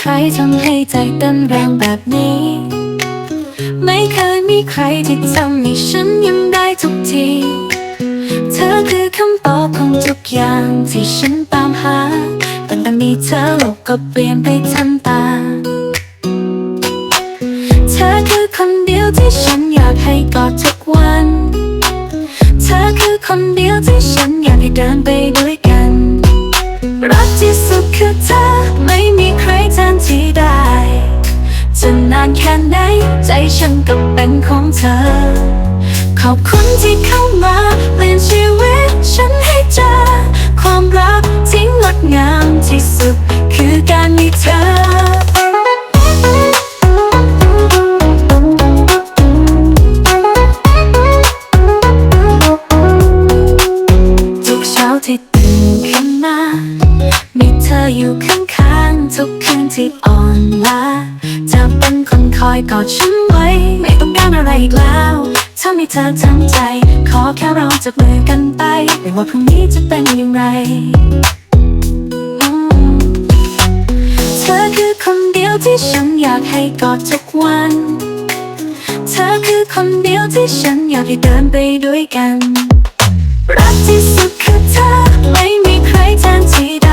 ใครทำให้ใจเต้นแรงแบบนี้ ไม่เคยมีใครที่ทำให้ฉันยิ้มได้ทุกที เธอคือคำตอบของทุกอย่างที่ฉันตามหาตั้งแต่มีเธอโลกก็เปลี่ยนไปทันตา เธอคือคนเดียวที่ฉันอยากให้กอดทุกวัน เธอคือคนเดียวที่ฉันอยากให้เดินไปด้วยกัน จะนานแค่ไหน ใจฉันก็เป็นของเธอ ขอบคุณที่เข้ามาเปลี่ยนชีวิตฉันให้เจอ ความรักที่งดงามที่สุด คือการมีเธอทุกเช้าที่ตื่นขึ้นมา มีเธออยู่ข้างๆ ทุกคืนที่อ่อนล้าจะเป็นคน คอยกอดฉันไว้ ไม่ต้องการอะไรอีกแล้วถ้ามีเธอทั้งใจ ขอแค่เราจับมือกันไปไม่ว่าพรุ่งนี้จะเป็นอย่างไร เธอคือคนเดียวที่ฉันอยากให้กอดทุกวัน เธอคือคนเดียวที่ฉันอยากให้เดินไปด้วยกัน รักที่สุดคือเธอ ไม่มีใครแทนที่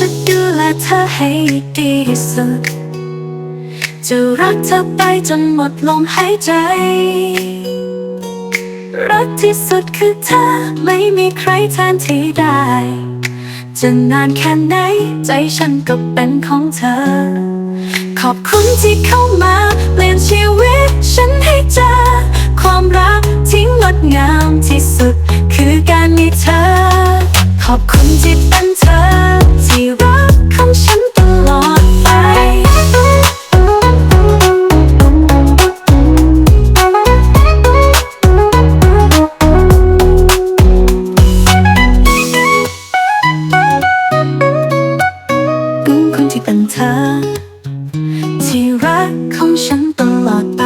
จะดูแลเธอให้ดีที่สุด จะรักเธอไปจนหมดลมหายใจ รักที่สุดคือเธอไม่มีใครแทนที่ได้ จะนานแค่ไหนใจฉันก็เป็นของเธอ ขอบคุณที่เข้ามาเปลี่ยนชีวิตฉันให้เจอ ความรักที่งดงามที่สุด ที่เป็นเธอ ที่รักของฉันตลอดไป